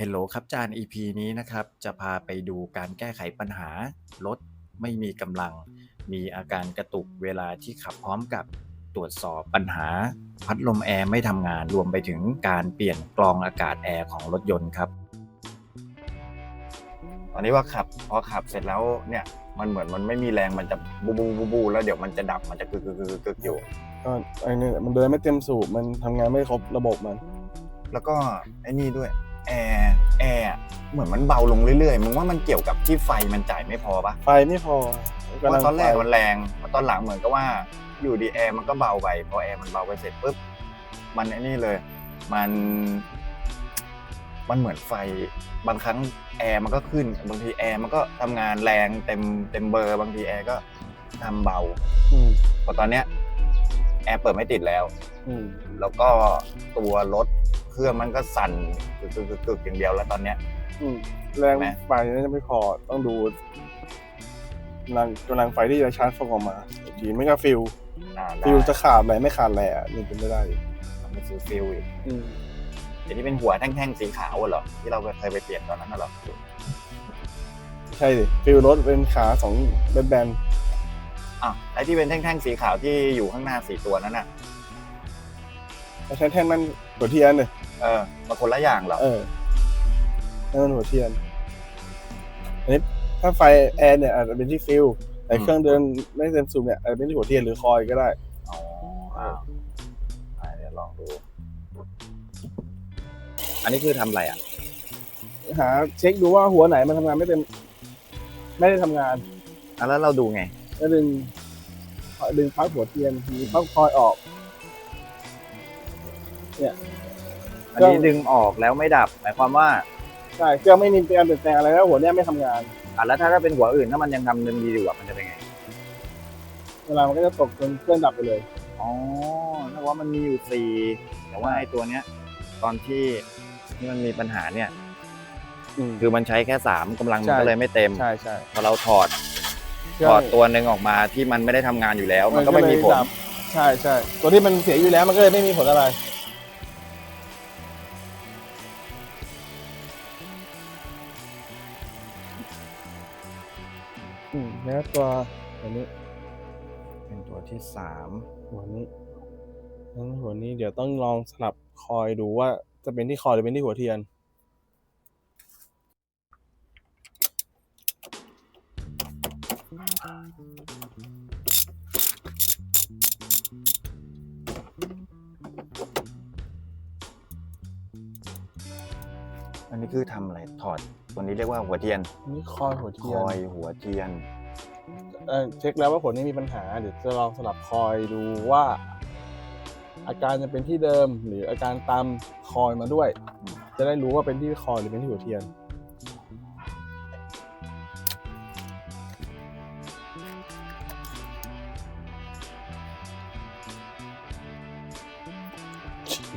เฮลโลครับจาน EP นี้นะครับ จะพาไปดูการแก้ไขปัญหารถไม่มีกำลัง มีอาการกระตุกเวลาที่ขับพร้อมกับตรวจสอบปัญหา พัดลมแอร์ไม่ทำงานรวมไปถึงการเปลี่ยนกรองอากาศแอร์ของรถยนต์ครับ ตอนนี้ว่าขับพอขับเสร็จแล้วเนี่ยมันเหมือนมันไม่มีแรงมันจะบูบูบูบูแล้วเดี๋ยวมันจะดับมันจะกึกกึกกึกกึกอยู่ก็ไอ้นี่มันเดินไม่เต็มสูบมันทำงานไม่ครบระบบมัน แล้วก็ไอ้นี่ด้วย แอร์แอร์อะเหมือนมันเบาลงเรื่อยๆมึงว่ามันเกี่ยวกับที่ไฟมันจ่ายไม่พอปะไฟไม่พอเพราะตอนแรกไฟมันแรงตอนหลังเหมือนกับว่าอยู่ดีแอร์มันก็เบาไปพอแอร์มันเบาไปเสร็จปุ๊บมันไอ้นี่เลย มัน มันเหมือนไฟบางครั้งแอร์มันก็ขึ้น บางทีแอร์มันก็ทำงานแรงเต็มเต็มเบอร์ บางทีแอร์ก็ทำเบาอืมพอตอนเนี้ย แอร์เปิดไม่ติดแล้ว อืมแล้วก็ตัวรถเครื่องมันก็สั่นกึกกึกกึกกึกอย่างเดียวแล้วตอนเนี้ย อืมแรงไหม ไฟน่าจะไม่พอต้องดูกำลังกำลังไฟที่จะชาร์จส่งออกมาอีกทีไม่ก็ฟิลอ่าได้ฟิลจะขาดไหลไม่ขาดแหละนี่เป็นไม่ได้อีกต้องไปซื้อฟิลอีกอืมเดี๋ยวนี้เป็นหัวแท่งๆสีขาวอะเหรอที่เราเคยไปเปลี่ยนตอนนั้นน่ะเหรอใช่ดิฟิลรถเป็นขาสองแบน อะไอ้ที่เป็นแท่งๆสีขาวที่อยู่ข้างหน้าสี่ตัวนั้นน่ะๆแล้วแท่งๆนั่นหัวเทียนเลยเออมาคนละอย่างเหรอเออนั่นมันหัวเทียน อันนี้ถ้าไฟแอร์เนี่ยอาจจะเป็นที่ฟิลแต่เครื่องเดินไม่เต็มสูบเนี่ยอาจจะเป็นที่หัวเทียนหรือคอยก็ได้ อ๋ออ้าวอะเดี๋ยวลองดู อันนี้คือทำอะไรอะ หาเช็คดูว่าหัวไหนมันทำงานไม่เต็ม ไม่ได้ทำงาน อะแล้วเราดูไง แล้วดึงดึงปลั๊กหัวเทียนมีปลั๊กคอยออกอันนี้ดึงออกแล้วไม่ดับ หมายความว่าใช่เครื่องไม่มีการเปลี่ยนแปลงอะไรแล้วหัวเนี้ยไม่ทำงาน อะแล้วถ้าถ้าเป็นหัวอื่นถ้ามันยังทำเดิมดีอยู่อะมันจะเป็นไงเวลามันก็จะตกจนเครื่องดับไปเลย อ๋อถ้าว่ามันมีอยู่สี่แต่ว่าไอ้ตัวเนี้ย ตอนที่ที่มันมีปัญหาเนี่ยอืมคือมันใช้แค่สามกำลังมันใช่ก็เลยไม่เต็มใช่ใช่พอเราถอด เครื่ถอดตัวหนึ่งออกมาที่มันไม่ได้ทำงานอยู่แล้ว มันก็ไม่มีผลเลยดับใช่ใช่ตัวที่มันเสียอยู่แล้วมันก็เลยไม่มีผลอะไร อืมแล้วตัวตัวนี้เป็นตัวที่สามหัวนี้งั้นหัวนี้เดี๋ยวต้องลองสลับคอยดูว่าจะเป็นที่คอยหรือเป็นที่หัวเทียน อันนี้คือทำอะไรถอดตัวนี้เรียกว่าหัวเทียนอันนี้คอยหัวคเทียนอยหัวเทียน เอ่อเช็คแล้วว่าผลนี้มีปัญหา เดี๋ยวจะลองสลับคอยดูว่า อาการจะเป็นที่เดิม หรืออาการตามคอยมาด้วยอืมจะได้รู้ว่าเป็นที่คอยหรือเป็นที่หัวเทียน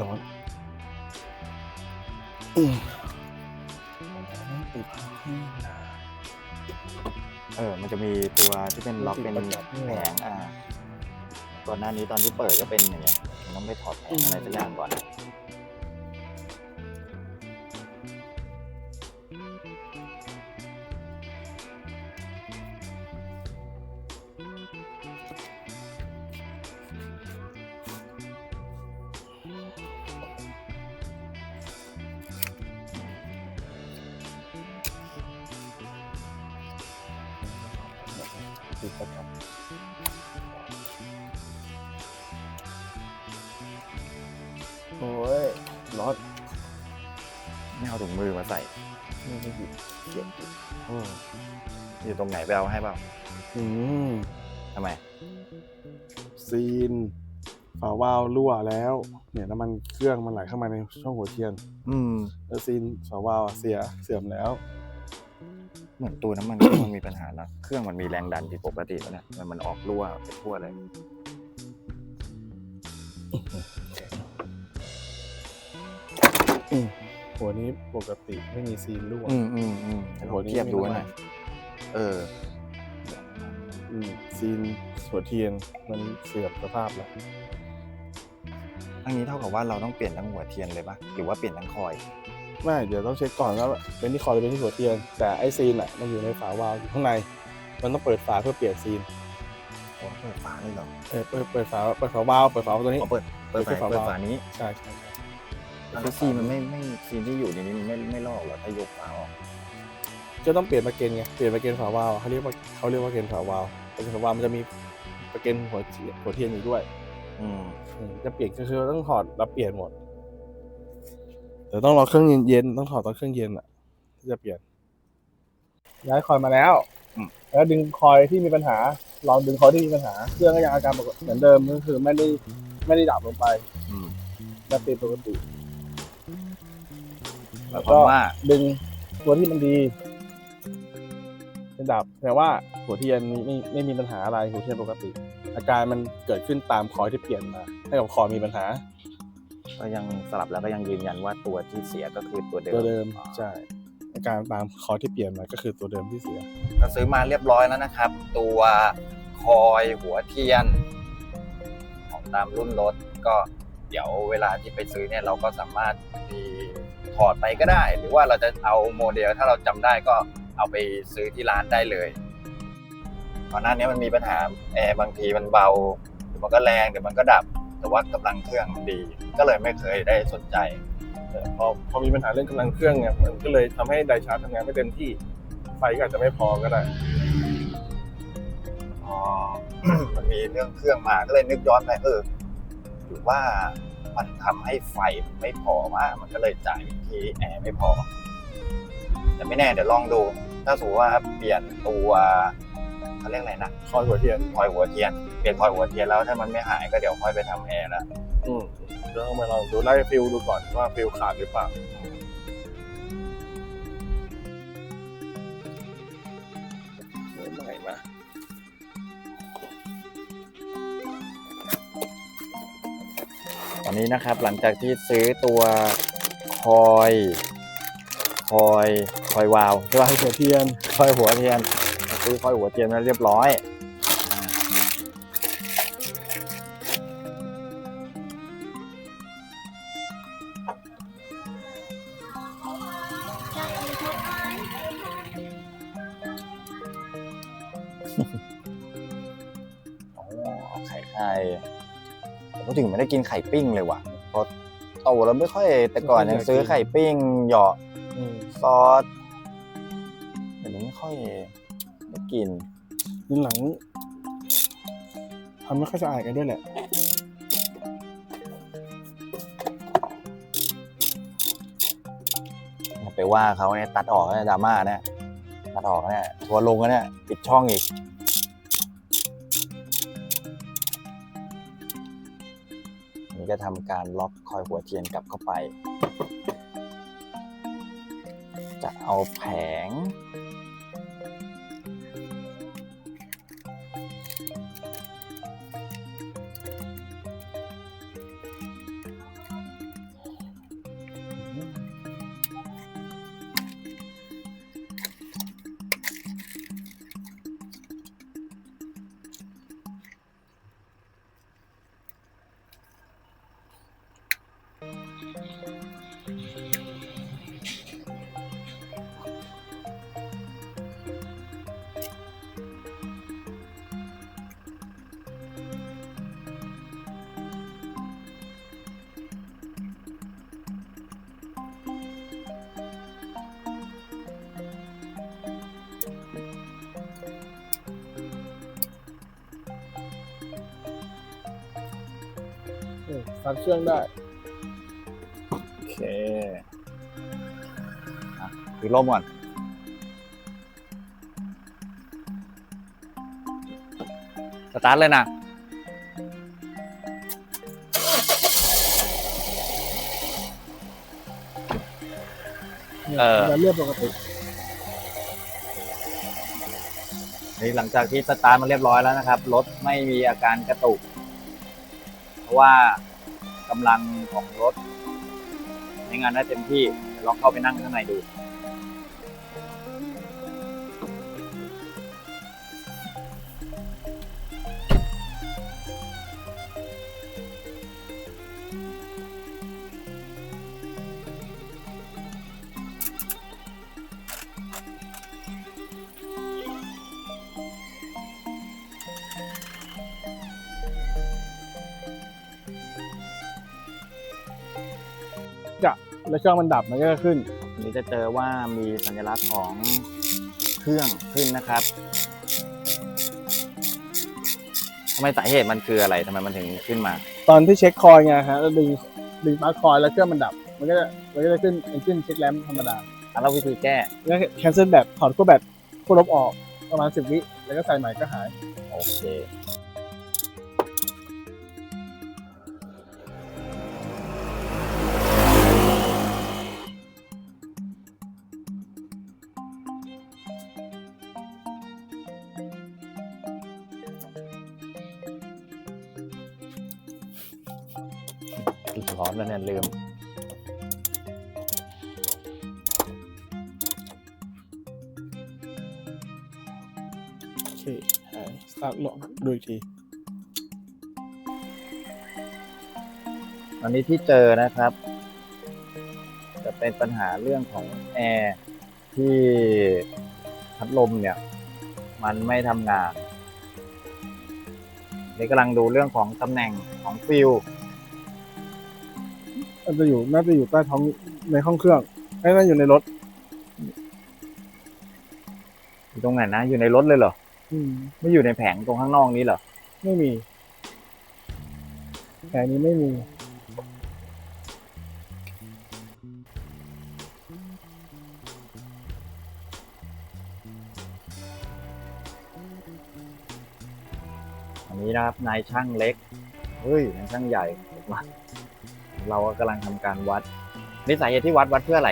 ร้อนอืมติดที่นาเออ มันจะมีตัวที่เป็นล็อกเป็นแผงอ่า ก่อนหน้านี้ตอนที่เปิดก็เป็นอย่างเงี้ยมันต้องไปถอดแผงอะไรสักอย่างก่อน ติดประกับโอ้ยร้อนไม่เอาถุงมือมาใส่นี่ก็หยิบเก็บอยู่อืมอยู่ตรงไหนไปเอาให้เปล่าอืมทำไม ซีนฝาวาล์วรั่วแล้ว เนี่ยน้ำมันเครื่องมันไหลเข้ามาในช่องหัวเทียน อืม แล้วซีนฝาวาล์วอะเสียเสื่อมแล้ว เหมือนตัวน้ำมันเครื่องมันมีปัญหานะเครื่องมันมีแรงดันผิดปกติแล้วเนี่ยมันมันออกรั่วไปทั่วเลยอืมหัวนี้ปกติไม่มีซีนรั่วอืมอืมอืมลองเทียบดูหน่อยเอออืมซีนหัวเทียนมันเสื่อมสภาพแล้วทั้งนี้เท่ากับว่าเราต้องเปลี่ยนทั้งหัวเทียนเลยปะหรือว่าเปลี่ยนทั้งคอย ไม่เดี๋ยวต้องเช็คก่อนว่าเป็นที่คอหรือเป็นที่หัวเทียนแต่ไอซีนอะมันอยู่ในฝาวาล์วอยู่ข้างใน มันต้องเปิดฝาเพื่อเปลี่ยนซีนโอ้เปิดฝาเลยเหรอเออเปิดเปิดฝาเปิดฝาวาล์วเปิดฝาวาล์วตัวนี้อ๋อเปิดเปิดฝาเปิดฝาเปิดฝานี้ใช่ใช่ใช่แล้วซีนมันไม่ไม่ซีนที่อยู่ในนี้มันไม่ไม่ลอกเหรอถ้ายกฝาออกจะต้องเปลี่ยนประเกนไงเปลี่ยนประเกนฝาวาล์วเขาเรียกว่าเขาเรียกว่าเกนฝาวาล์วประเกนฝาวาล์วมันจะมีประเกนหัวเทียนหัวเทียนอยู่ด้วยอืมอืมจะเปลี่ยนก็คือต้องถอดแล้วเปลี่ยนหมด แต่ต้องรอเครื่องเย็นๆต้องถอดตอนเครื่องเย็นอะที่จะเปลี่ยน ย้ายคอยมาแล้วแล้วดึงคอยที่มีปัญหา ลองดึงคอยที่มีปัญหา เครื่องก็ยังอาการปกติเหมือนเดิมก็คือไม่ได้ไม่ได้ดับลงไปอืมจะเป็นปกติ หมายความว่าดึงตัวที่มันดีเป็นดับแต่ว่าหัวเทียนมีไม่ไม่มีปัญหาอะไรหัวเทียนปกติ อาการมันเกิดขึ้นตามคอยที่เปลี่ยนมาให้กับคอยมีปัญหา ก็ยังสลับแล้วก็ยังยืนยันว่าตัวที่เสียก็คือตัวเดิมตัวเดิมใช่อาการตามคอยที่เปลี่ยนมาก็คือตัวเดิมที่เสียก็ซื้อมาเรียบร้อยแล้วนะครับ ตัวคอยหัวเทียน ของตามรุ่นรถก็เดี๋ยวเวลาที่ไปซื้อเนี่ยเราก็สามารถมีถอดไปก็ได้ หรือว่าเราจะเอาโมเดลถ้าเราจำได้ก็เอาไปซื้อที่ร้านได้เลยก่อนหน้านี้มันมีปัญหาแอร์บางทีมันเบาเดี๋ยวมันก็แรงเดี๋ยวมันก็ดับ แต่ว่ากำลังเครื่องดี ก็เลยไม่เคยได้สนใจพอพอมีปัญหาเรื่องกำลังเครื่องเนี่ยมันก็เลยทำให้ไดชาร์จทำงานไม่เต็มที่ไฟก็อาจจะไม่พอก็ได้ออมันมีเรื่องเครื่องมาก็เลยนึกย้อนไปเออหรือว่ามันทำให้ไฟไม่พอมามันก็เลยจ่ายทีแอร์ไม่พอ แต่ไม่แน่เดี๋ยวลองดู ถ้าสมมติว่าเปลี่ยนตัว เขาเรียกอะไรนะคอยหัวเทียนคอยหัวเทียนเปลี่ยนคอยหัวเทียนแล้วถ้ามันไม่หายก็เดี๋ยวค่อยไปทำแอร์แล้วอืมเดี๋ยวเอามาลองดูไล่ฟิลดูก่อนว่าฟิลขาดหรือเปล่าเดี๋ยวใหม่มาตอนนี้นะครับหลังจากที่ซื้อตัวคอย คอย คอยวาล์วใช่ป่ะคอยหัวเทียน คอยหัวเทียน ซื้อคอยหัวเทียนมาเรียบร้อยโอ้เอาไข่ไข่ผมก็ถึงไม่ได้กินไข่ปิ้งเลยว่ะเพราะโตแล้วไม่ค่อย แต่ก่อนยังซื้อไข่ปิ้งเหยาะอืมซอสแต่นี้ไม่ค่อย ได้กินทีหลังทำไม่ค่อยสะอาดกันด้วยแหละ อย่าไปว่าเขาเนี่ยตัดออกเนี่ยดราม่าเนี่ยตัดออกเนี่ยทัวร์ลงแล้วเนี่ยปิดช่องอีก นี่ก็ทำการล็อกคอยหัวเทียนกลับเข้าไป จะเอาแผง อืมตัดเครื่องได้ โอเคอะถือร่มก่อน สตาร์ทเลยนะเออมันเรียบปกตินี่หลังจากที่สตาร์ทมาเรียบร้อยแล้วนะครับ รถไม่มีอาการกระตุกเพ ราะว่ากำลังของรถใช้งานได้เต็มที่เดี๋ยวลองเข้าไปนั่งข้างในดู แล้วเครื่องมันดับมันก็จะขึ้นอันนี้จะเจอว่ามีสัญลักษณ์ของเครื่องขึ้นนะครับทำไมสาเหตุมันคืออะไรทำไมมันถึงขึ้นมา ตอนที่เช็คคอยไงฮะแล้วดึงดึงปลั๊กคอยแล้วเครื่องมันดับ มันก็จะมันก็จะขึ้นมันขึ้นเช็คแรมธรรมดาอะแล้ววิธีแก้แล้วแคนเซิลแบตถอดขั้วแบตขั้วลบออกประมาณสิบวิแล้วก็ใส่ใหม่ก็หาย โอเค ร้อนแล้วเนี่ยลืม โอเคหายสตาร์ทลองดูอีกที อันนี้ที่เจอนะครับ จะเป็นปัญหาเรื่องของแอร์ที่พัดลมเนี่ย มันไม่ทำงานนี่กำลังดูเรื่องของตำแหน่งของฟิล มันจะอยู่น่าจะอยู่ใต้ท้องในห้องเครื่องไอ้นั่นอยู่ในรถ อยู่ตรงไหนนะ อยู่ในรถเลยเหรอ อืม ไม่อยู่ในแผงตรงข้างนอกนี้เหรอ ไม่มีแผงนี้ไม่มี อันนี้นะครับ นายช่างเล็ก เฮ้ย นายช่างใหญ่มา เราก็กำลังทำการวัดนี่สาเหตุที่วัดวัดเพื่ออะไร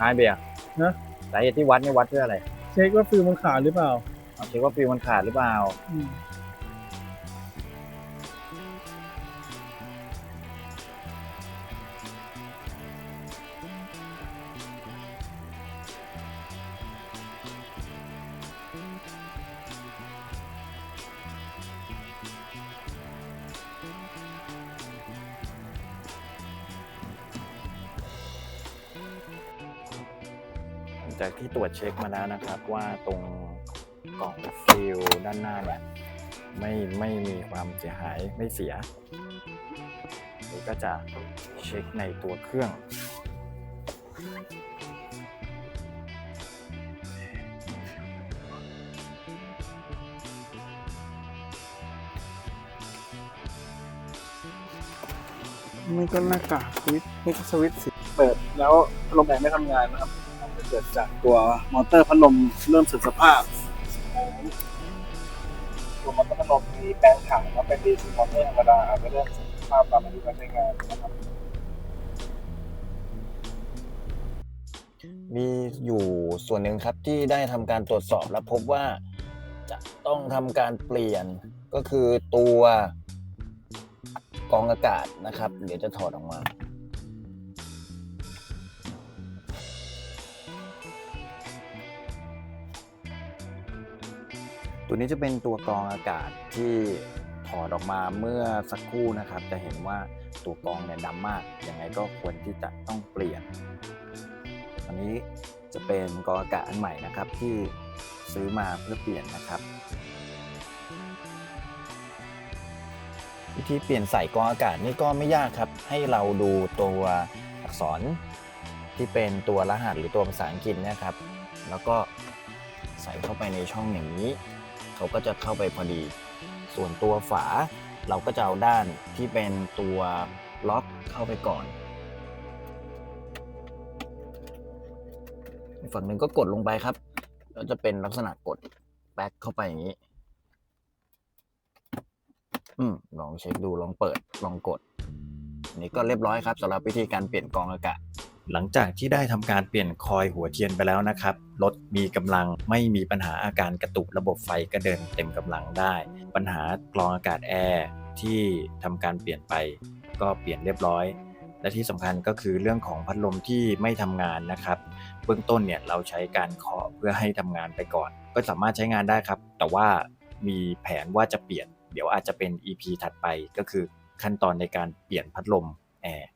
นายเบียร์นะ สาเหตุที่วัดนี่วัดเพื่ออะไร เช็คว่าฟิลมันขาดหรือเปล่า เอาเช็คว่าฟิลมันขาดหรือเปล่า อืม จากที่ตรวจเช็คมาแล้วนะครับ ว่าตรงกล่องฟิลด้านหน้าเนี่ยไม่ไม่มีความเสียหายไม่เสียนี่ก็จะเช็คในตัวเครื่องไม่ก็หน้ากากสวิตช์ไม่ก็สวิตช์สิเปิดแล้วลมแอร์ไม่ทำงานนะครับ เกิดจากตัวมอเตอร์พัดลมเริ่มเสื่อมสภาพตัวมอเตอร์พัดลมมีแปลงถังแล้วเป็นดีซีมอเตอร์ธรรมดาอาจจะเริ่มเสื่อมสภาพตามอายุการใช้งานนะครับมีอยู่ส่วนหนึ่งครับที่ได้ทำการตรวจสอบและพบว่าจะต้องทำการเปลี่ยนก็คือตัวกองอากาศนะครับ เดี๋ยวจะถอดออกมา ตัวนี้จะเป็นตัวกรองอากาศที่ถอดออกมาเมื่อสักครู่นะครับ จะเห็นว่าตัวกรองเนี่ยดำมาก ยังไงก็ควรที่จะต้องเปลี่ยน อันนี้จะเป็นกรองอากาศอันใหม่นะครับที่ซื้อมาเพื่อเปลี่ยนนะครับ วิธีเปลี่ยนใส่กรองอากาศนี่ก็ไม่ยากครับ ให้เราดูตัวอักษรที่เป็นตัวรหัสหรือตัวภาษาอังกฤษนะครับ แล้วก็ใส่เข้าไปในช่องอย่างนี้ เขาก็จะเข้าไปพอดี ส่วนตัวฝา เราก็จะเอาด้านที่เป็นตัวล็อกเข้าไปก่อนฝั่งหนึ่งก็กดลงไปครับแล้วจะเป็นลักษณะกดแบ็คเข้าไปอย่างนี้ อืมลองเช็คดูลองเปิดลองกด นี้ก็เรียบร้อยครับสำหรับวิธีการเปลี่ยนกองอากาศ หลังจากที่ได้ทำการเปลี่ยนคอยหัวเทียนไปแล้วนะครับ รถมีกำลังไม่มีปัญหาอาการกระตุกระบบไฟก็เดินเต็มกำลังได้ ปัญหากรองอากาศแอร์ที่ทำการเปลี่ยนไป ก็เปลี่ยนเรียบร้อย และที่สำคัญก็คือเรื่องของพัดลมที่ไม่ทำงานนะครับ เบื้องต้นเนี่ยเราใช้การเคาะเพื่อให้ทำงานไปก่อน ก็สามารถใช้งานได้ครับ แต่ว่ามีแผนว่าจะเปลี่ยน เดี๋ยวอาจจะเป็น EP ถัดไปก็คือ ขั้นตอนในการเปลี่ยนพัดลมแอร์